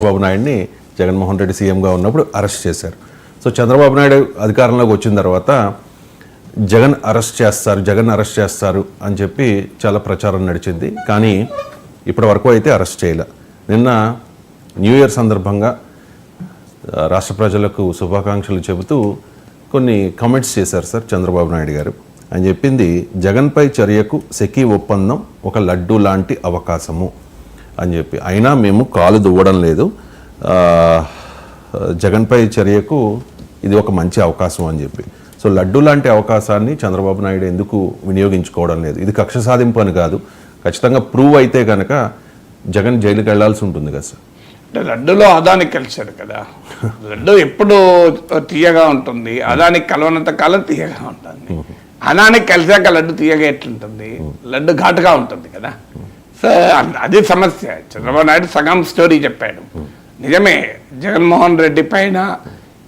చంద్రబాబు నాయుడిని జగన్మోహన్ రెడ్డి సీఎంగా ఉన్నప్పుడు అరెస్ట్ చేశారు. సో చంద్రబాబు నాయుడు అధికారంలోకి వచ్చిన తర్వాత జగన్ అరెస్ట్ చేస్తారు జగన్ అరెస్ట్ చేస్తారు అని చెప్పి చాలా ప్రచారం నడిచింది. కానీ ఇప్పటి వరకు అయితే అరెస్ట్ చేయలే. నిన్న న్యూ ఇయర్ సందర్భంగా రాష్ట్ర ప్రజలకు శుభాకాంక్షలు చెబుతూ కొన్ని కామెంట్స్ చేశారు సార్ చంద్రబాబు నాయుడు గారు. అని చెప్పింది జగన్పై చర్యకు సెకీ ఒప్పందం ఒక లడ్డు లాంటి అవకాశము. అని చెప్పి. అయినా మేము కాలు దువ్వడం లేదు. జగన్పై చర్యకు ఇది ఒక మంచి అవకాశం అని చెప్పి. సో లడ్డు లాంటి అవకాశాన్ని చంద్రబాబు నాయుడు ఎందుకు వినియోగించుకోవడం లేదు? ఇది కక్ష సాధింపు అని కాదు. ఖచ్చితంగా ప్రూవ్ అయితే కనుక జగన్ జైలుకి వెళ్ళాల్సి ఉంటుంది కదా సార్. అంటే లడ్డులో అదానికి కలిశాడు కదా. లడ్డు ఎప్పుడు తీయగా ఉంటుంది. అదానికి కలవనంత కాలం తీయగా ఉంటుంది. అనానికి కలిసాక లడ్డు తీయగా ఎట్లుంటుంది? లడ్డు ఘాటుగా ఉంటుంది కదా. సో అది సమస్య. చంద్రబాబు నాయుడు సగం స్టోరీ చెప్పాడు. నిజమే జగన్మోహన్ రెడ్డి పైన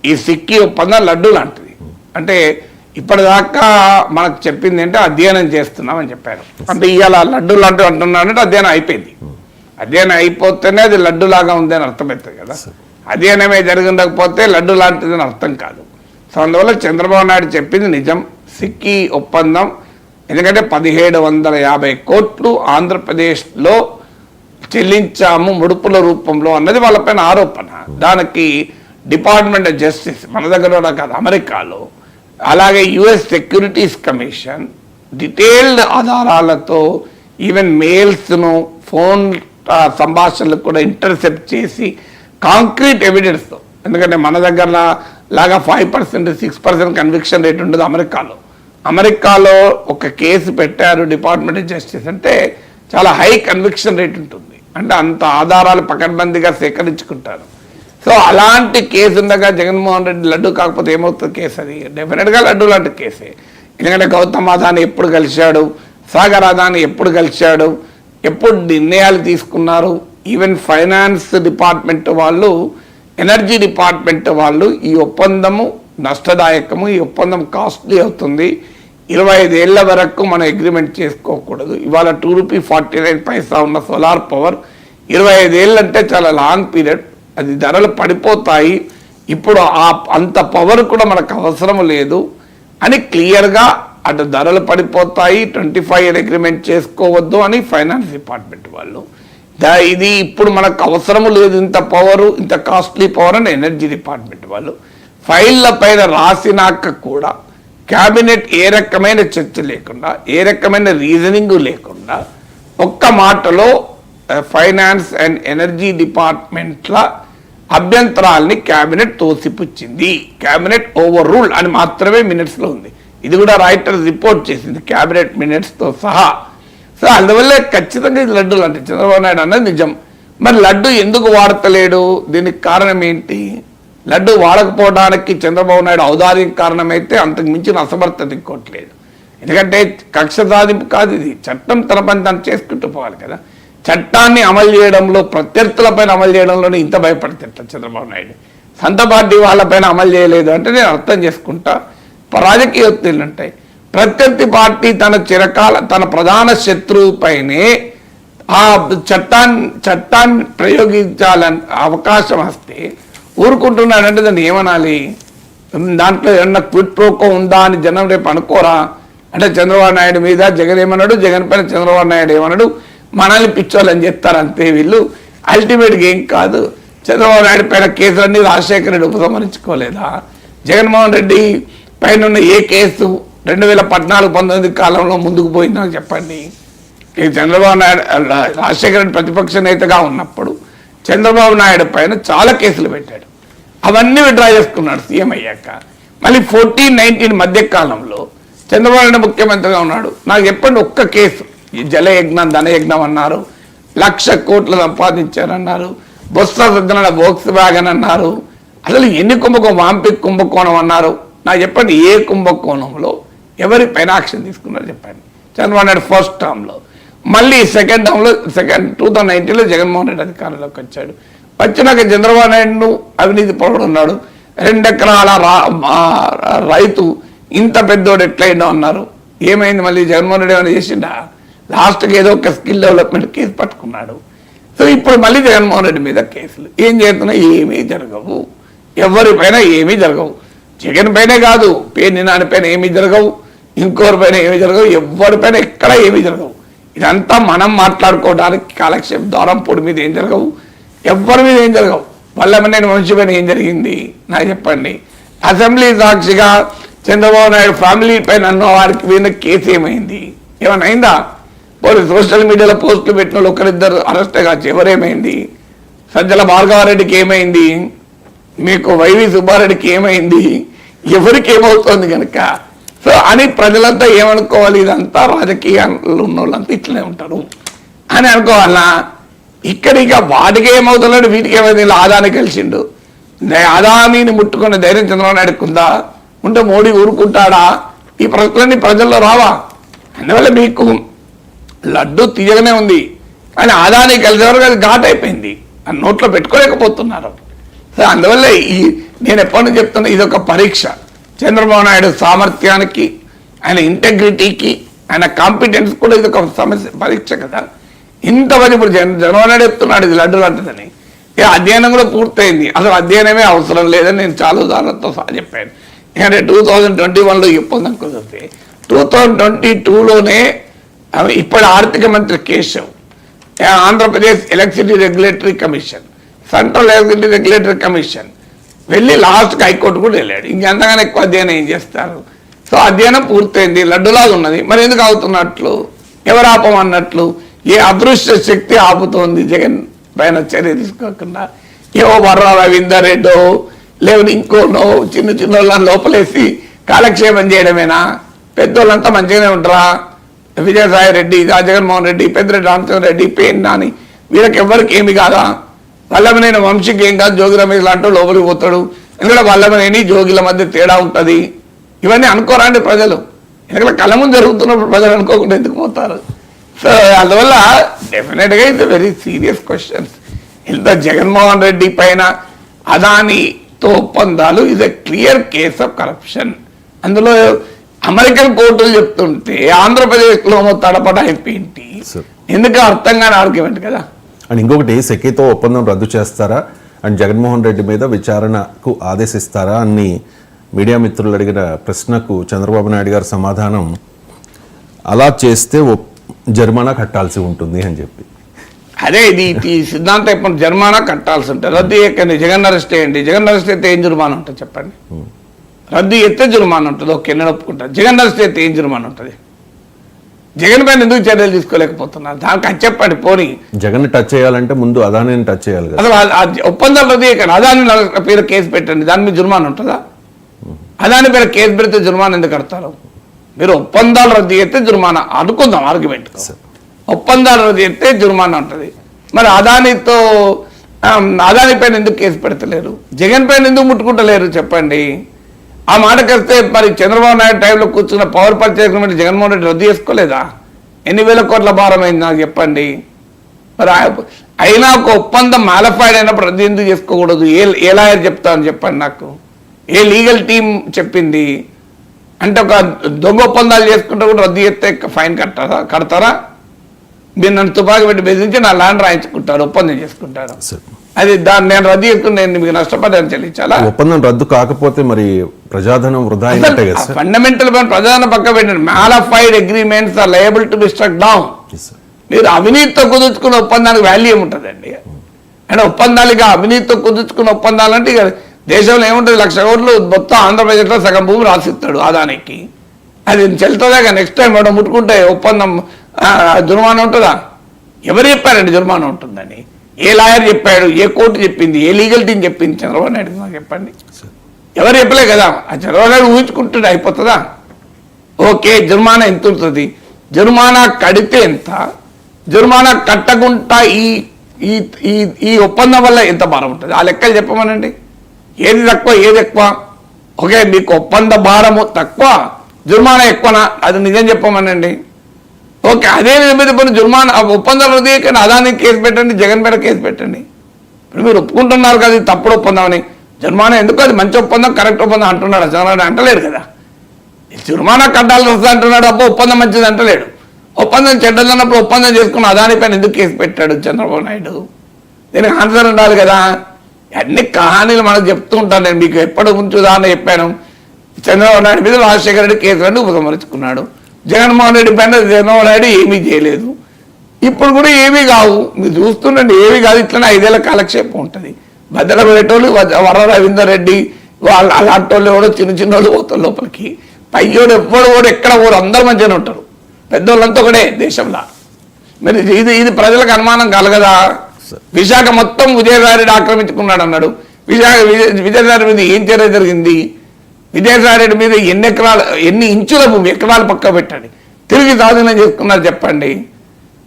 ఈ సిక్కి ఒప్పందం లడ్డు లాంటిది. అంటే ఇప్పటిదాకా మనకు చెప్పింది అంటే అధ్యయనం చేస్తున్నామని చెప్పారు. అంటే ఇవాళ లడ్డు లాంటివి అంటున్నారంటే అధ్యయనం అయిపోయింది. అధ్యయనం అయిపోతేనే అది లడ్డు లాగా ఉంది అని అర్థమవుతుంది కదా. అధ్యయనమే జరగకపోతే లడ్డు లాంటిది అని అర్థం కాదు. సో అందువల్ల చంద్రబాబు నాయుడు చెప్పింది నిజం. సిక్కి ఒప్పందం ఎందుకంటే పదిహేడు వందల యాభై కోట్లు ఆంధ్రప్రదేశ్లో చెల్లించాము ముడుపుల రూపంలో అన్నది వాళ్ళపైన ఆరోపణ. దానికి డిపార్ట్మెంట్ ఆఫ్ జస్టిస్ మన దగ్గర కాదు అమెరికాలో. అలాగే యుఎస్ సెక్యూరిటీస్ కమిషన్ డీటెయిల్డ్ ఆధారాలతో ఈవెన్ మెయిల్స్ను ఫోన్ సంభాషణలు కూడా ఇంటర్సెప్ట్ చేసి కాంక్రీట్ ఎవిడెన్స్తో. ఎందుకంటే మన దగ్గర లాగా five percent six percent conviction rate ఉండదు అమెరికాలో. అమెరికాలో ఒక కేసు పెట్టారు డిపార్ట్మెంట్ ఆఫ్ జస్టిస్ అంటే చాలా హై కన్విక్షన్ రేట్ ఉంటుంది. అంటే అంత ఆధారాలు పకడ్బందీగా సేకరించుకుంటారు. సో అలాంటి కేసు ఉండగా జగన్మోహన్ రెడ్డి లడ్డు కాకపోతే ఏమవుతుంది కేసు అది? డెఫినెట్గా లడ్డు లాంటి కేసే. ఎందుకంటే గౌతమ్ అదాని ఎప్పుడు కలిశాడు? సాగర్ అదాని ఎప్పుడు కలిశాడు? ఎప్పుడు నిర్ణయాలు తీసుకున్నారు? ఈవెన్ ఫైనాన్స్ డిపార్ట్మెంట్ వాళ్ళు ఎనర్జీ డిపార్ట్మెంట్ వాళ్ళు ఈ ఒప్పందము నష్టదాయకము ఈ ఒప్పందం కాస్ట్లీ అవుతుంది. ఇరవై ఐదేళ్ళ వరకు మనం అగ్రిమెంట్ చేసుకోకూడదు. ఇవాళ two rupee forty nine paisa ఉన్న సోలార్ పవర్ ఇరవై ఐదేళ్ళు అంటే చాలా లాంగ్ పీరియడ్ అది ధరలు పడిపోతాయి. ఇప్పుడు ఆ అంత పవర్ కూడా మనకు అవసరం లేదు అని క్లియర్గా అటు ధరలు పడిపోతాయి. ట్వంటీ ఫైవ్ ఇయర్ అగ్రిమెంట్ చేసుకోవద్దు అని ఫైనాన్స్ డిపార్ట్మెంట్ వాళ్ళు. దా- ఇది ఇప్పుడు మనకు అవసరం లేదు ఇంత పవర్ ఇంత కాస్ట్లీ పవర్ అని ఎనర్జీ డిపార్ట్మెంట్ వాళ్ళు. ఫైళ్ళ పైన రాసినాక కూడా క్యాబినెట్ ఏ రకమైన చర్చ లేకుండా ఏ రకమైన రీజనింగ్ లేకుండా ఒక్క మాటలో ఫైనాన్స్ అండ్ ఎనర్జీ డిపార్ట్మెంట్ల అభ్యంతరాల్ని క్యాబినెట్ తోసిపుచ్చింది. క్యాబినెట్ ఓవర్ రూల్ అని మాత్రమే మినిట్స్లో ఉంది. ఇది కూడా రైటర్ రిపోర్ట్ చేసింది క్యాబినెట్ మినిట్స్తో సహా. సో అందువల్ల ఖచ్చితంగా ఇది లడ్డు లాంటి చంద్రబాబు నాయుడు అన్నది నిజం. మరి లడ్డు ఎందుకు వాడతలేడు? దీనికి కారణం ఏంటి? లడ్డు వాడకపోవడానికి చంద్రబాబు నాయుడు ఔదార్యం కారణమైతే అంతకు మించిన అసమర్థత ఇంకోట్లేదు. ఎందుకంటే కక్ష సాధింపు కాదు ఇది. చట్టం తన పని తను చేసుకుంటూ పోవాలి కదా. చట్టాన్ని అమలు చేయడంలో ప్రత్యర్థులపైన అమలు చేయడంలోనే ఇంత భయపడితే చంద్రబాబు నాయుడు. సొంత పార్టీ వాళ్ళపైన అమలు చేయలేదు అంటే నేను అర్థం చేసుకుంటా. రాజకీయ ఒత్తిళ్ళు ఉంటాయి. ప్రత్యర్థి పార్టీ తన చిరకాల తన ప్రధాన శత్రువుపైనే ఆ చట్టాన్ని చట్టాన్ని ప్రయోగించాలని అవకాశం వస్తే ఊరుకుంటున్నాడంటే దాన్ని ఏమనాలి? దాంట్లో ఏమన్నా క్విట్ ప్రోకో ఉందా అని జనం రేపు అనుకోరా? అంటే చంద్రబాబు నాయుడు మీద జగన్ ఏమన్నాడు? జగన్ పైన చంద్రబాబు నాయుడు ఏమన్నాడు? మనల్ని పిచ్చోళ్ళని చెప్తారు అంతే వీళ్ళు. అల్టిమేట్గా ఏం కాదు. చంద్రబాబు నాయుడు పైన కేసులన్నీ రాజశేఖర రెడ్డి ఉపసంహరించుకోలేదా? జగన్మోహన్ రెడ్డి పైన ఉన్న ఏ కేసు రెండు వేల పద్నాలుగు పంతొమ్మిది కాలంలో ముందుకు పోయిందో చెప్పండి. ఈ చంద్రబాబు నాయుడు రాజశేఖర రెడ్డి ప్రతిపక్ష నేతగా ఉన్నప్పుడు చంద్రబాబు నాయుడు పైన చాలా కేసులు పెట్టాడు. అవన్నీ విడ్రా చేసుకున్నాడు సీఎం అయ్యాక. మళ్ళీ ఫోర్టీన్ నైన్టీన్ మధ్య కాలంలో చంద్రబాబు నాయుడు ముఖ్యమంత్రిగా ఉన్నాడు. నాకు చెప్పండి ఒక్క కేసు. ఈ జలయజ్ఞం ధనయజ్ఞం అన్నారు. లక్ష కోట్లు సంపాదించారన్నారు. బొత్స సజ్జన బోక్స్ వ్యాగన్ అన్నారు. అసలు ఎన్ని కుంభకోణం వాంపిక్ కుంభకోణం అన్నారు. నాకు చెప్పండి ఏ కుంభకోణంలో ఎవరి పైన యాక్షన్ తీసుకున్నారు చెప్పండి. చంద్రబాబు నాయుడు ఫస్ట్ టర్మ్లో మళ్ళీ సెకండ్ టర్మ్లో సెకండ్ టూ థౌజండ్ నైన్టీన్లో జగన్మోహన్ రెడ్డి అధికారంలోకి వచ్చాడు. వచ్చినాక చంద్రబాబు నాయుడు అవినీతి పరుడు ఉన్నాడు రెండెకరాల రా రైతు ఇంత పెద్దోడు ఎట్లయిందో అన్నారు. ఏమైంది మళ్ళీ జగన్మోహన్ రెడ్డి ఏమైనా చేసిండా? లాస్ట్కి ఏదో ఒక స్కిల్ డెవలప్మెంట్ కేసు పట్టుకున్నాడు. సో ఇప్పుడు మళ్ళీ జగన్మోహన్ రెడ్డి మీద కేసులు. ఏం చేస్తున్నా ఏమీ జరగవు. ఎవరిపైన ఏమీ జరగవు. జగన్ పైనే కాదు పేరు నాని పైన ఏమీ జరగవు. ఇంకోరి పైన ఏమీ జరగవు. ఎవరిపైన ఎక్కడ ఏమీ జరగవు. ఇదంతా మనం మాట్లాడుకోవడానికి కాలక్షేపం దూరంపూడి మీద ఏం జరగవు. ఎవరి మీద ఏం జరగవు. వల్లమనేని వంశీ పైన ఏం జరిగింది? నాకు చెప్పండి. అసెంబ్లీ సాక్షిగా చంద్రబాబు నాయుడు ఫ్యామిలీ పైన అన్న వారికి మీద కేసు ఏమైంది? ఏమైనా అయిందా? పోలీసు సోషల్ మీడియాలో పోస్టులు పెట్టిన వాళ్ళు ఒకరిద్దరు అరెస్ట్ కావచ్చు ఎవరేమైంది? సజ్జల భార్గవారెడ్డికి ఏమైంది? మీకు వైవి సుబ్బారెడ్డికి ఏమైంది? ఎవరికి ఏమవుతుంది కనుక సో అని ప్రజలంతా ఏమనుకోవాలి? ఇదంతా రాజకీయాలు ఉన్న వాళ్ళంతా ఇట్లనే ఉంటారు. అని అనుకోవాలా? ఇక్కడ ఇక వాడికి ఏమవుతున్నాడు వీటికి ఏమైంది ఆదాని కలిసిండు. నే- ముట్టుకున్న ధైర్యం చంద్రబాబు నాయుడు ఉందా? ఉంటే మోడీ ఊరుకుంటాడా? ఈ ప్రశ్నలన్నీ ప్రజల్లో రావా? అందువల్ల మీకు లడ్డు తీయగానే ఉంది. కానీ ఆదాని కలిసే అది ఘాట్ అయిపోయింది ఆ నోట్లో పెట్టుకోలేకపోతున్నారు. సో అందువల్ల ఈ నేను ఎప్పటి నుంచి చెప్తున్నా ఇది ఒక పరీక్ష. చంద్రబాబు నాయుడు సామర్థ్యానికి ఆయన ఇంటెగ్రిటీకి ఆయన కాంపిటెన్స్ కూడా ఇది ఒక సమస్య పరీక్ష కదా. ఇంతమంది ఇప్పుడు జన జగన్మోహన్ చెప్తున్నాడు ఇది లడ్డు లాంటిదని. ఇక అధ్యయనం కూడా పూర్తయింది. అసలు అధ్యయనమే అవసరం లేదని నేను చాలా ఉదాహరణతో సహా చెప్పాను. ఎందుకంటే టూ థౌజండ్ ట్వంటీ వన్లో ఒప్పందం కుదిరితే టూ థౌజండ్ ట్వంటీ టూలోనే ఇప్పటి ఆర్థిక మంత్రి Keshav Andhra Pradesh electricity regulatory commission central electricity regulatory commission వెళ్ళి లాస్ట్కి హైకోర్టు కూడా వెళ్ళాడు. ఇంకెంతగానో ఎక్కువ అధ్యయనం ఏం చేస్తారు? సో అధ్యయనం పూర్తయింది. లడ్డులాగా ఉన్నది. మరి ఎందుకు అవుతున్నట్లు? ఎవరాపం ఆపమన్నట్లు? ఏ అదృశ్య శక్తి ఆపుతోంది జగన్ పైన చర్య తీసుకోకుండా? ఏవో బర్ర రవీందర్ రెడ్డో లేవని ఇంకోనో చిన్న చిన్న వాళ్ళని లోపలేసి కాలక్షేపం చేయడమేనా? పెద్దోళ్ళంతా మంచిగానే ఉంటారా విజయసాయి రెడ్డి జగన్మోహన్ రెడ్డి పెద్దిరెడ్డి రామచంద్ర రెడ్డి పేరు నాని వీళ్ళకి ఎవరికి ఏమి కాదా? వల్లభనేని వంశీకి ఏం కాదు జోగి రమేష్ లాంటి లోపలికి పోతాడు? ఎందుకంటే వల్లభనేని జోగిల మధ్య తేడా ఉంటుంది. ఇవన్నీ అనుకోరండి ప్రజలు. ఎందుకంటే కళ్ళ ముందు జరుగుతున్నప్పుడు ప్రజలు అనుకోకుండా ఎందుకు పోతారు? సో అందువల్ల డెఫినెట్గా ఇది వెరీ సీరియస్ క్వశ్చన్స్ ఇంత జగన్మోహన్ రెడ్డి పైన అదానితో ఒప్పందాలు ఇది క్లియర్ కేస్ ఆఫ్ కరప్షన్ అందులో అమెరికన్ కోర్టులు చెప్తుంటే ఆంధ్రప్రదేశ్లో తడపడ ఏంటి. ఎందుకు అర్థం కాని ఆర్గ్యుమెంట్ కదా? అండ్ ఇంకొకటి సెకీతో ఒప్పందం రద్దు చేస్తారా? అండ్ జగన్మోహన్ రెడ్డి మీద విచారణకు ఆదేశిస్తారా? అని మీడియా మిత్రులు అడిగిన ప్రశ్నకు చంద్రబాబు నాయుడు గారి సమాధానం అలా చేస్తే జరిమానా కట్టాల్సి ఉంటుంది అని చెప్పి. అదే ఇది ఈ సిద్ధాంతం ఇప్పుడు జరిమానా కట్టాల్సి ఉంటుంది. రద్దు ఎక్కండి? జగన్ అరెస్ట్ చేయండి. జగన్ అరెస్ట్ అయితే ఏం జుర్మానా ఉంటుంది చెప్పండి? రద్దు ఎత్తే జుర్మానా ఉంటుంది. ఓకే నేను ఒప్పుకుంటాను. జగన్ అరెస్ట్ అయితే ఏం జుర్మానా ఉంటుంది? జగన్ పైన ఎందుకు చర్యలు తీసుకోలేకపోతున్నారు? దానికి అది చెప్పండి పోనీ. జగన్ టచ్ చేయాలంటే ముందు అదానిని టచ్ చేయాలి అసలు ఒప్పందాలు రద్దు చేయకండి అదాని పేరు కేసు పెట్టండి. దాని మీద జుర్మానా ఉంటుందా? అదాని పేరు కేసు పెడితే జుర్మానా ఎందుకు కడతారు? మీరు ఒప్పందాలు రద్దు చేస్తే జుర్మానా. అనుకుందాం ఆర్గ్యుమెంట్ ఒప్పందాలు రద్దు చేస్తే జుర్మానా ఉంటుంది. మరి అదానితో అదాని పైన ఎందుకు కేసు పెడతలేరు? జగన్ పైన ఎందుకు ముట్టుకుంటలేరు చెప్పండి? ఆ మాటకి వస్తే మరి చంద్రబాబు నాయుడు టైంలో కూర్చున్న power purchase agreement Jaganmohan Reddy రద్దు చేసుకోలేదా? ఎన్ని వేల కోట్ల భారం అయింది నాకు చెప్పండి. మరి అయినా ఒక ఒప్పందం మాలఫైడ్ అయినప్పుడు రద్దు ఎందుకు చేసుకోకూడదు? ఏ ఏ లాయర్ చెప్తాను చెప్పండి నాకు. ఏ లీగల్ టీం చెప్పింది? అంటే ఒక దొంగ ఒప్పందాలు చేసుకుంటే కూడా రద్దు చేస్తే ఫైన్ కట్టారా కడతారా? మీరు నన్ను తుపాకి పెట్టి బెదిరించి నా ల్యాండ్ రాయించుకుంటారు ఒప్పందం చేసుకుంటారు. అది దాన్ని నేను రద్దు చేసుకుని నేను మీకు నష్టపరిహారం చెల్లించాలా? ఒప్పందం రద్దు కాకపోతే మరి ప్రజాధనం వృధా ఫండమెంటల్ ప్రధాన పక్క పెట్టండి. Malafide agreements are liable to be struck down. మీరు అవినీతితో కుదుర్చుకున్న ఒప్పందానికి వాల్యూ ఏముంటుందండి? అంటే ఒప్పందాలుగా అవినీతితో కుదుర్చుకున్న ఒప్పందాలు అంటే ఇక దేశంలో ఏముంటుంది? లక్ష కోట్లు మొత్తం ఆంధ్రప్రదేశ్లో సగం భూమి రాసిస్తాడు ఆదానికి. అది చెల్తుందా నెక్స్ట్ టైం వాడు ముట్టుకుంటే ఒప్పందం ఆ, జుర్మానా ఉంటుందా? ఎవరు చెప్పారండి జుర్మానా ఉంటుందని? ఏ లాయర్ చెప్పాడు? ఏ కోర్టు చెప్పింది? ఏ లీగల్ టీం చెప్పింది? చంద్రబాబు నాయుడు నాకు చెప్పండి. ఎవరు చెప్పలే కదా? ఆ చంద్రబాబు నాయుడు ఊహించుకుంటుంటే అయిపోతుందా? ఓకే జుర్మానా ఎంత ఉంటుంది? జుర్మానా కడితే ఎంత? జుర్మానా కట్టకుండా ఈ ఈ ఈ ఈ ఒప్పందం వల్ల ఎంత భారం ఉంటుంది? ఆ లెక్కలు చెప్పమనండి. ఏది తక్కువ ఏది ఎక్కువ? ఓకే మీకు ఒప్పంద భారము తక్కువ జుర్మానా ఎక్కువనా? అది నిజం చెప్పమనండి. ఓకే అదే నిమిత్తం జుర్మానా ఒప్పంద ఒప్పందం రద్దు అదానికి కేసు పెట్టండి జగన్ మీద కేసు పెట్టండి. ఇప్పుడు మీరు ఒప్పుకుంటున్నారు కదా ఇది తప్పుడు ఒప్పందం అని. జుర్మానా ఎందుకు? అది మంచి ఒప్పందం కరెక్ట్ ఒప్పందం అంటున్నాడు. చంద్రబాబు అంటలేడు కదా. జుర్మానా కట్టాల్సి వస్తుంది అంటున్నాడు అప్పుడు ఒప్పందం మంచిది అంటలేడు. ఒప్పందం చెడ్డదన్నప్పుడు ఒప్పందం చేసుకుని అదానిపైన ఎందుకు కేసు పెట్టాడు చంద్రబాబు నాయుడు? దీనికి ఆన్సర్ ఉండాలి కదా. అన్ని కహానీలు మనకు చెప్తూ ఉంటాను నేను మీకు ఎప్పటి ఉంచుదా అని చెప్పాను. చంద్రబాబు నాయుడు మీద రాజశేఖర రెడ్డి కేసులను ఉపసంహరించుకున్నాడు జగన్మోహన్ రెడ్డి పైన చంద్రబాబు నాయుడు ఏమీ చేయలేదు. ఇప్పుడు కూడా ఏమీ కావు. మీరు చూస్తుండండి ఏమీ కాదు. ఇట్లనే ఐదేళ్ళ కాలక్షేపం ఉంటుంది. భద్ర పెట్టేవాళ్ళు వర రవీందర్ రెడ్డి వాళ్ళు అలాంటి వాళ్ళు ఎవడో చిన్న చిన్న వాళ్ళు పోతారు లోపలికి. పయ్యోడు ఎప్పుడు కూడా ఎక్కడ పోరు. అందరు మంచిగానే ఉంటారు. పెద్దోళ్ళంతా ఒకడే దేశంలో. మరి ఇది ఇది ప్రజలకు అనుమానం కలగదా విశాఖ మొత్తం విజయసాయిరెడ్డి ఆక్రమించుకున్నాడు అన్నాడు. విశాఖ విజయసాయి మీద ఏం చర్య జరిగింది? విజయసాయిరెడ్డి మీద ఎన్ని ఎకరాలు ఎన్ని ఇంచుల భూమి ఎకరాలు పక్క పెట్టండి. తిరిగి స్వాధీనం చేసుకున్నారు చెప్పండి.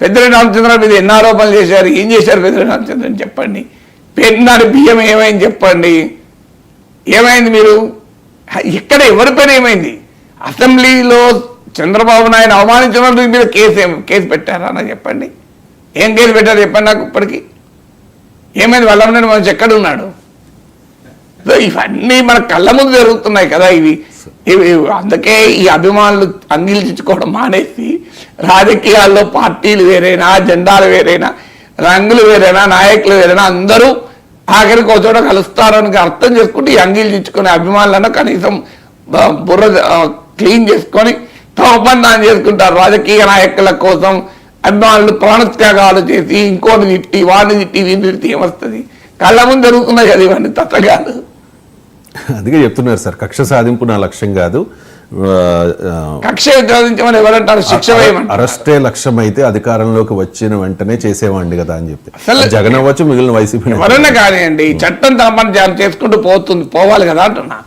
పెద్దరెడ్డి రామచంద్ర మీద ఎన్ని ఆరోపణలు చేశారు? ఏం చేశారు పెద్దరెడ్డి రామచంద్రని చెప్పండి. పెన్నాడు బియ్యం ఏమైంది చెప్పండి. ఏమైంది మీరు? ఇక్కడ ఎవరిపైన ఏమైంది? అసెంబ్లీలో చంద్రబాబు నాయుడు అవమానించిన మీద కేసు ఏమి కేసు పెట్టారా అని చెప్పండి. ఏం కేసు పెట్టారు చెప్పండి నాకు ఇప్పటికి? ఏమైంది? మనిషి ఎక్కడ ఉన్నాడు ఇవన్నీ మన కళ్ళ ముందు జరుగుతున్నాయి కదా ఇవి. ఇవి అందుకే ఈ అభిమానులు అంగీలించుకోవడం మానేసి రాజకీయాల్లో పార్టీలు వేరైనా జెండాలు వేరైనా రంగులు వేరైనా నాయకులు వేరైనా అందరూ ఆఖరికి ఒక చోట కలుస్తారని అర్థం చేసుకుంటే ఈ అంగీలించుకునే అభిమానులను కనీసం బుర్ర క్లీన్ చేసుకొని తమ ఒప్పందాన్ని చేసుకుంటారు. రాజకీయ నాయకుల కోసం అభిమానులు ప్రాణత్యాగాలు చేసి ఇంకోటి తిట్టి వాడిని తిట్టి వీడిని తిట్టి ఏమొస్తుంది? కళ్ళ ముందు జరుగుతున్నాయి కదా ఇవన్నీ తత్తగాలు అందుకే చెప్తున్నారు సార్ కక్ష సాధింపు నా లక్ష్యం కాదు. కక్ష విధించమని ఎవరంటారు? శిక్ష అరెస్టే లక్ష్యం అయితే అధికారంలోకి వచ్చిన వెంటనే చేసేవాడిని కదా అని చెప్పి అసలు- జగన్ అవ్వచ్చు మిగిలిన వైసీపీ ఎవరన్నా కానివ్వండి చట్టం తన పని చేసుకుంటూ పోతుంది పోవాలి కదా అంటున్నా.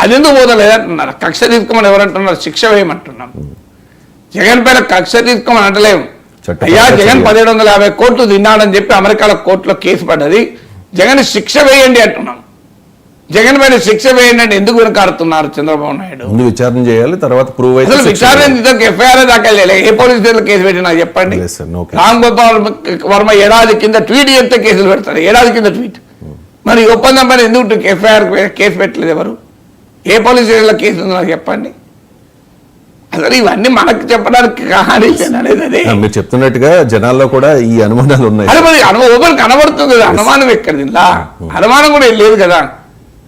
అది ఎందుకు పోతలేదు అంటున్నారు? కక్ష తీసుకోమని ఎవరంటున్నారు? శిక్ష వేయమంటున్నాం. జగన్ పైన కక్ష తీసుకోమని అంటలేము. అయ్యా జగన్. పదిహేడు వందల యాభై కోట్లు తిన్నాడని చెప్పి అమెరికాలో కోర్టులో కేసు పడ్డది. జగన్ శిక్ష వేయండి అంటున్నాం. జగన్ పైన శిక్ష వేయండి అంటే ఎందుకు వెనకాడుతున్నారు చంద్రబాబు నాయుడు? ముందు విచారణ చేయాలి తర్వాత ప్రూవ్ అయితే అసలు విచారణ ఎఫ్ఐఆర్ చేయలేదు ఏ పోలీస్ స్టేషన్ కేసు పెట్టినా చెప్పండి. రామ్ గోపాల్ వర్మ ఏడాది కింద ట్వీట్ చేస్తే కేసులు పెడతారు. ఏడాది కింద ట్వీట్. మరి ఒప్పందం పైన ఎందుకు ఎఫ్ఐఆర్ కేసు పెట్టలేదు ఎవరు? ఏ పోలీస్ స్టేషన్లో కేసు ఉందో నాకు చెప్పండి. అసలు ఇవన్నీ మనకు చెప్పడానికి అనేది అదే మీరు చెప్తున్నట్టుగా జనాల్లో కూడా ఈ అనుమానాలు ఉన్నాయి. అరే మరి అనుభవం కనబడుతుంది. కదా అనుమానం ఎక్కడ దీనిలా అనుమానం కూడా లేదు కదా.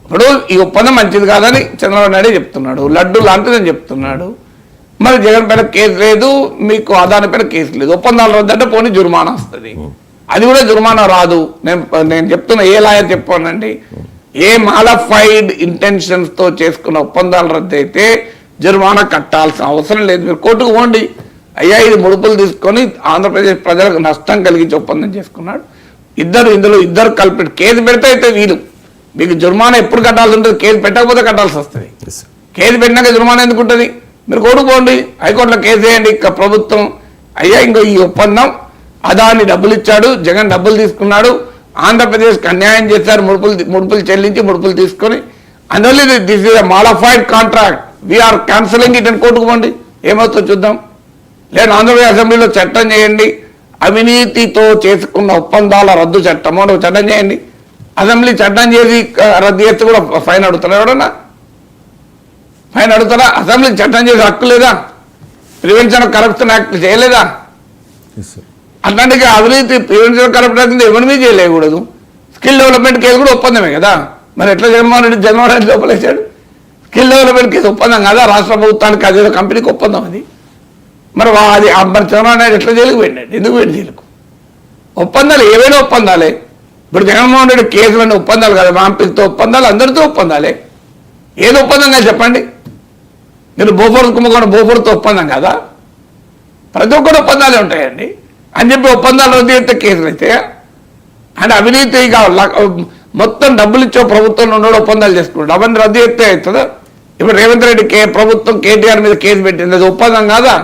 ఇప్పుడు ఈ ఒప్పందం మంచిది కాదని చంద్రబాబు నాయుడు చెప్తున్నాడు. లడ్డు లాంటిదని చెప్తున్నాడు. మరి జగన్ పైన కేసు లేదు మీకు అదాని పైన కేసు లేదు. ఒప్పందాలు రద్దంటే పోనీ జుర్మానా వస్తుంది. అది కూడా జుర్మానా రాదు. నేను నేను చెప్తున్నా ఏ లాయర్ చెప్పానండి. ఏ మాలఫైడ్ ఇంటెన్షన్స్తో చేసుకున్న ఒప్పందాలు రద్దు అయితే జుర్మానా కట్టాల్సిన అవసరం లేదు. మీరు కోర్టుకు పోండి. అయ్యా ఇది ముడుపులు తీసుకొని ఆంధ్రప్రదేశ్ ప్రజలకు నష్టం కలిగించి ఒప్పందం చేసుకున్నాడు. ఇద్దరు ఇందులో ఇద్దరు కలిపి కేసు పెడితే అయితే వీలు. మీకు జుర్మానా ఎప్పుడు కట్టాల్సి ఉంటుంది? కేసు పెట్టకపోతే కట్టాల్సి వస్తుంది. కేసు పెట్టినాక జుర్మానా ఎందుకు ఉంటుంది? మీరు కోరుకోండి హైకోర్టులో కేసు వేయండి. ఇక ప్రభుత్వం అయ్యా ఇంకో ఈ ఒప్పందం. అదాని డబ్బులు ఇచ్చాడు. జగన్ డబ్బులు తీసుకున్నాడు. ఆంధ్రప్రదేశ్కి అన్యాయం చేశారు. ముడుపులు ముడుపులు చెల్లించి ముడుపులు తీసుకొని. అందువల్ల this is modified contract we are cancelling it అని కోర్టుకు పోండి. ఏమవుతుందో చూద్దాం. లేదు ఆంధ్రప్రదేశ్ అసెంబ్లీలో చట్టం చేయండి. అవినీతితో చేసుకున్న ఒప్పందాల రద్దు చట్టం అని ఒక చట్టం చేయండి. అసెంబ్లీ చట్టం చేసి రద్దు చేస్తే కూడా ఫైన్ అడుగుతారా ఎవడన్నా ఫైన్ అడుగుతారా? అసెంబ్లీ చట్టం చేసే హక్కు లేదా? ప్రివెన్షన్ కరప్షన్ యాక్ట్ చేయలేదా? Yes, sir. అట్లాంటి అవినీతి ప్రివెన్షన్ కరప్షన్ యాక్ట్ ఎవరి మీద చేయలేకూడదు? స్కిల్ డెవలప్మెంట్ కేసు కూడా ఒప్పందమే కదా. మరి ఎట్లా జగన్మోహన్ రెడ్డి జగన్మోహన్ రెడ్డి లోపలేశాడు? స్కిల్ డెవలప్మెంట్ కేసు ఒప్పందం కదా? రాష్ట్ర ప్రభుత్వానికి అదేదో కంపెనీకి ఒప్పందం అది. మరి వా- అది మరి చంద్రబాబు నాయుడు ఎట్లా జైలుకు పోయిందండి ఎందుకు పోయింది జైలుకు? ఒప్పందాలు ఏవైనా ఒప్పందాలే. ఇప్పుడు జగన్మోహన్ రెడ్డి కేసులన్నీ ఒప్పందాలు కదా మాంపిల్తో ఒప్పందాలు అందరితో ఒప్పందాలే. ఏది ఒప్పందం కాదు చెప్పండి. మీరు బోఫోర్ కుంభకోణం బోఫోర్తో ఒప్పందం కదా? ప్రతి ఒక్కరు ఒప్పందాలే ఉంటాయండి. అని చెప్పి ఒప్పందాలు రద్దు చేస్తే కేసులు అయితే అంటే అవినీతి మొత్తం డబ్బులు ఇచ్చే ప్రభుత్వంలో ఉన్నాడు ఒప్పందాలు చేసుకున్నాడు అవన్నీ రద్దు చేస్తే అవుతుందా? ఇప్పుడు రేవంత్ రెడ్డి కే ప్రభుత్వం కేటీఆర్ మీద కేసు పెట్టింది. అది ఒప్పందం కాదా?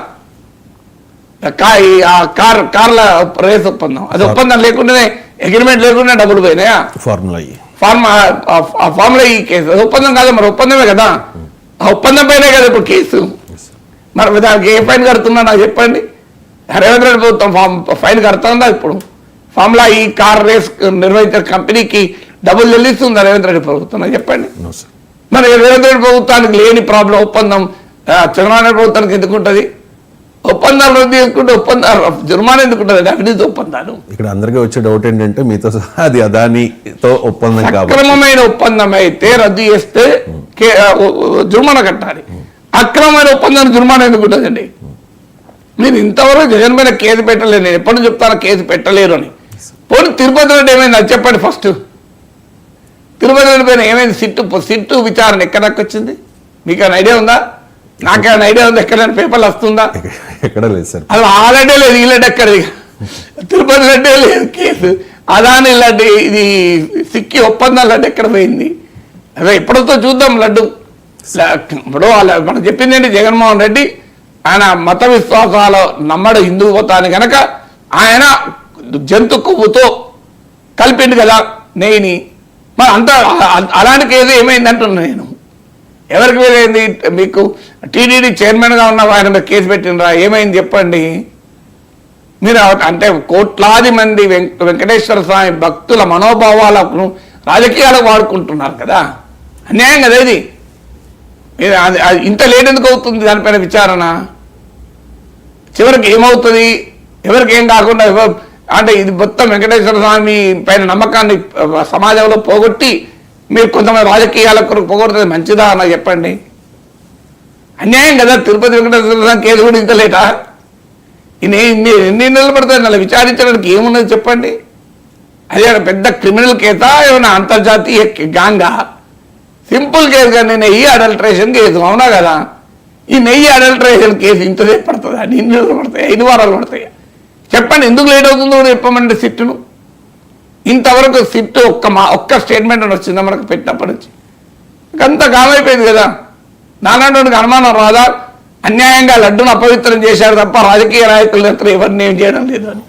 కార్ కార్ల రేస్ ఒప్పందం. అది ఒప్పందం లేకుండానే అగ్రిమెంట్ లేకుండా డబ్బులు పోయినాయా? ఫార్ములా ఫార్మ్ ఫార్ములా ఈ కేసు. అది ఒప్పందం కాదా మరి? ఒప్పందమే కదా? ఆ ఒప్పందం పైనే కదా ఇప్పుడు కేసు. మరి దానికి ఏ ఫైన్ కడుతున్నా నాకు చెప్పండి. రేవంత్ రెడ్డి ప్రభుత్వం ఫామ్ ఫైన్ కడుతుందా ఇప్పుడు? ఫార్ములా ఈ కార్ రేస్ నిర్వహించిన కంపెనీకి డబ్బులు చెల్లిస్తుందా రేవంత్ రెడ్డి ప్రభుత్వం? నాకు చెప్పండి. నో సార్ మరి రేవంత్ రెడ్డి ప్రభుత్వానికి లేని ప్రాబ్లం ఒప్పందం చంద్రబాబు ప్రభుత్వానికి ఎందుకు ఉంటుంది? ఒప్పందాలు రద్దు చేసుకుంటే ఒప్పందాలు జుర్మానా ఎందుకు ఉంటుంది అవినీతి ఒప్పందాలు. ఇక్కడ అందరికీ వచ్చే డౌట్ ఏంటంటే మీతో అది అదానితో ఒప్పందం అక్రమమైన ఒప్పందం అయితే రద్దు చేస్తే జుర్మానా కట్టాలి. అక్రమమైన ఒప్పందాన్ని జుర్మానా ఎందుకు ఉంటుందండి? మీరు ఇంతవరకు జగన్ పైన కేసు పెట్టలేదు నేను ఎప్పటి నుంచి చెప్తాను కేసు పెట్టలేరు అని. పోనీ తిరుపతి రెడ్డి ఏమైంది? అది చెప్పండి ఫస్ట్ తిరుపతి రెడ్డి పైన ఏమైంది? సిట్టు సిట్టు విచారణ ఎక్కడ దాకా వచ్చింది? మీకు ఏమైనా ఐడియా ఉందా? నాకేమైనా ఐడియా ఉందా? ఎక్కడైనా పేపర్లు వస్తుందా? ఎక్కడ లేదు సార్. అది ఆల్రెడీ లేదు ఈలెడ్ ఎక్కడిది తిరుపతి లడ్డే లేదు కేసు. అదాని లడ్డు ఇది సిక్కి ఒప్పందం లడ్డు ఎక్కడ పోయింది? అదే ఎప్పుడొస్తో చూద్దాం లడ్డు. ఇప్పుడు వాళ్ళ మనం చెప్పింది ఏంటి? జగన్మోహన్ రెడ్డి ఆయన మత విశ్వాసాలు నమ్మడు హిందూ పోతాను కనుక ఆయన జంతు కొవ్వుతో కలిపిండు కదా నెయ్యిని మరి అంత అలాంటి కేసు ఏమైంది అంటున్నా నేను. ఎవరికి వీలైంది? మీకు టీడీడీ చైర్మన్గా ఉన్న ఆయన మీద కేసు పెట్టినరా ఏమైంది చెప్పండి. మీరు అంటే కోట్లాది మంది వెం- వెంకటేశ్వర స్వామి భక్తుల మనోభావాలకు రాజకీయాలకు వాడుకుంటున్నారు కదా. అన్యాయం కదా ఇది. మీరు అది- అది ఇంత లేట్ ఎందుకు అవుతుంది దానిపైన విచారణ? చివరికి ఏమవుతుంది? ఎవరికి ఏం కాకుండా అంటే ఇది మొత్తం వెంకటేశ్వర స్వామి పైన నమ్మకాన్ని సమాజంలో పోగొట్టి మీరు కొంతమంది రాజకీయాల కొరకు పోగొడుతుంది మంచిదా అన్న చెప్పండి. అన్యాయం కదా తిరుపతి వెంకటేశ్వర స్వామి కేసు కూడా ఇంత లేటా ఎన్ని ఎన్ని నెలలు పడుతుంది అలా విచారించడానికి ఏమున్నది చెప్పండి? అదే పెద్ద క్రిమినల్ కేసా ఏమైనా అంతర్జాతీయ గాంగా సింపుల్ కేసు కానీ నెయ్యి అడల్ట్రేషన్ కేసు అవునా కదా? ఈ నెయ్యి అడల్ట్రేషన్ కేసు ఇంతసేపు పడుతుందా? ఎన్ని నెలలు పడతాయి? ఐదు వారాలు పడతాయి? చెప్పండి ఎందుకు లేట్ అవుతుందో కూడా చెప్పమండి సిట్టును. ఇంతవరకు సిట్టు ఒక్క మా ఒక్క స్టేట్మెంట్ అని వచ్చిందా మనకు పెట్టినప్పటి నుంచి? అంత కామైపోయింది కదా. నానానికి అనుమానం రాదా? అన్యాయంగా లడ్డును అపవిత్రం చేశారు తప్ప రాజకీయ నాయకులు మాత్రం ఎవరిని ఏం చేయడం లేదు అని.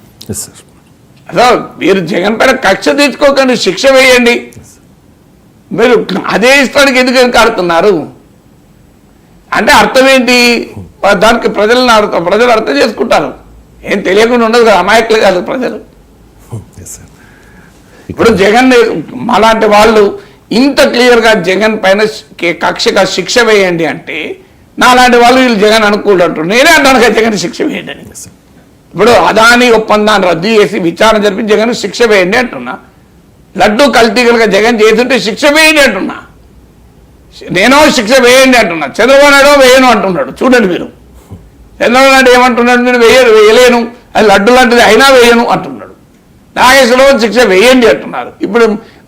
అసలు మీరు జగన్ పైన కక్ష తీర్చుకోకండి శిక్ష వేయండి. మీరు అదే ఇష్టానికి ఎందుకు వెనకాడుతున్నారు అంటే అర్థం ఏంటి? దానికి ప్రజలను ప్రజలు అర్థం చేసుకుంటారు. ఏం తెలియకుండా ఉండదు కదా అమాయకులు కాదు ప్రజలు. ఇప్పుడు జగన్ అలాంటి వాళ్ళు ఇంత క్లియర్గా జగన్ పైన కక్షగా శిక్ష వేయండి అంటే నాలాంటి వాళ్ళు వీళ్ళు జగన్ అనుకూలు అంటారు నేనే అంటాను కదా జగన్ శిక్ష వేయండి అని. ఇప్పుడు అదాని ఒప్పందాన్ని రద్దు చేసి విచారణ జరిపి జగన్ శిక్ష వేయండి అంటున్నా. లడ్డు కల్తీ కనుక జగన్ చేస్తుంటే శిక్ష వేయండి అంటున్నా. నేనో శిక్ష వేయండి అంటున్నా. చంద్రబాబు నాయుడు వేయను అంటున్నాడు. చూడండి మీరు. చంద్రబాబు ఏమంటున్నాడు? నేను వేయరు వేయలేను. అది లడ్డు లాంటిది అయినా వేయను అంటున్నాడు. నాగేశ్వరరావు శిక్ష వేయండి అంటున్నారు. ఇప్పుడు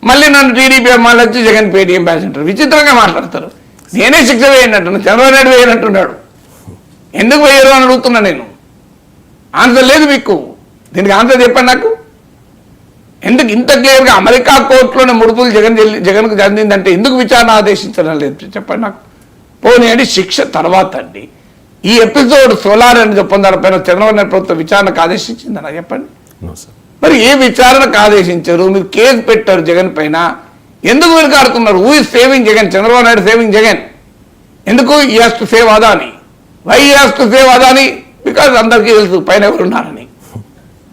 మళ్ళీ నన్ను టీడీపీ మళ్ళీ వచ్చి జగన్ పేటీఎం ప్యాసింటారు విచిత్రంగా మాట్లాడతారు. నేనే శిక్ష వేయండి అంటున్నాను చంద్రబాబు నాయుడు వేయను అంటున్నాడు. ఎందుకు వేయరు అని అడుగుతున్నా నేను. ఆన్సర్ లేదు మీకు. దీనికి ఆన్సర్ చెప్పండి నాకు. ఎందుకు ఇంత క్లియర్గా అమెరికా కోర్టులోనే ముడుపులు జగన్ జగన్కు చెందిందంటే ఎందుకు విచారణ ఆదేశించడం లేదు? చెప్పండి నాకు. పోనీ అండి శిక్ష తర్వాత అండి. ఈ ఎపిసోడ్ సోలార్ అని చెప్పిన దానిపైన చంద్రబాబు నాయుడు ప్రభుత్వం విచారణకు ఆదేశించిందని చెప్పండి. మరి ఏ విచారణకు ఆదేశించారు? మీరు కేసు పెట్టారు జగన్ పైన. ఎందుకు వెనుకాడుతున్నారు? Who is saving Jagan? Chandrababu Naidu saving Jagan. ఎందుకు ఈ has to save Adani why has to save Adani because అందరికీ తెలుసు పైన ఎవరున్నారని.